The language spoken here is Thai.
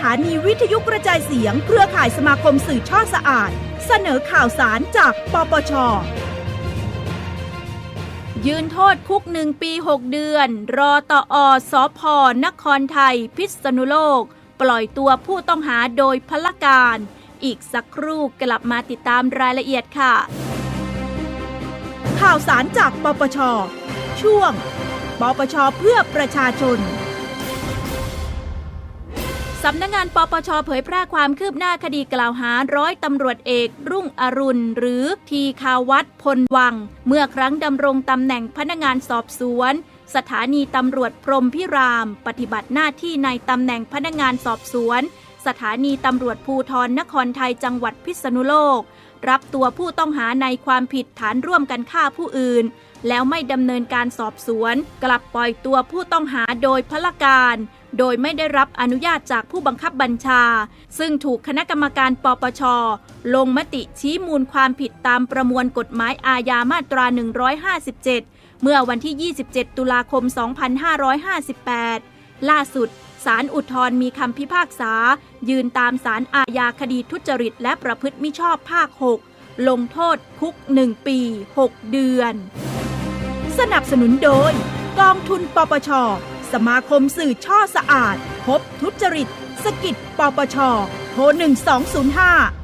ถานีวิทยุกระจายเสียงเครือข่ายสมาคมสื่อช่อสะอาด เสนอข่าวสารจากปปช ยืนโทษคุกหนึ่งปี 6 เดือน รอตอสอพนครไทย พิษณุโลก ปล่อยตัวผู้ต้องหาโดยพละการ อีกสักครู่กลับมาติดตามรายละเอียดค่ะ ข่าวสารจากปปช ช่วง ปปชเพื่อประชาชน สำนักงานปปชเผยแพร่ความคืบหน้าคดีกล่าวหาร้อยตำรวจเอก รุ่งอรุณ หรือทีคาวัตพลวัง เมื่อครั้งดำรงตำแหน่งพนักงานสอบสวน สถานีตำรวจพรมพิราม ปฏิบัติหน้าที่ในตำแหน่งพนักงานสอบสวน สถานีตำรวจภูทรนครไทยจังหวัดพิษณุโลก รับตัวผู้ต้องหาในความผิดฐานร่วมกันฆ่าผู้อื่น แล้วไม่ดำเนินการสอบสวน กลับปล่อยตัวผู้ต้องหาโดยพละการ โดยไม่ได้รับอนุญาตจากผู้บังคับบัญชา ซึ่งถูกคณะกรรมการปปช ลงมติชี้มูลความผิดตามประมวลกฎหมายอาญามาตรา 157 เมื่อวันที่ 27 ตุลาคม 2558 ล่าสุดศาลอุทธรณ์มีคำพิพากษา ยืนตามศาลอาญาคดีทุจริตและประพฤติมิชอบภาค 6 ลงโทษคุก 1 ปี 6 เดือน สนับสนุนโดย กองทุนปปช สมาคมสื่อช่อสะอาด พบทุจริต สกิดปปช โทร 1205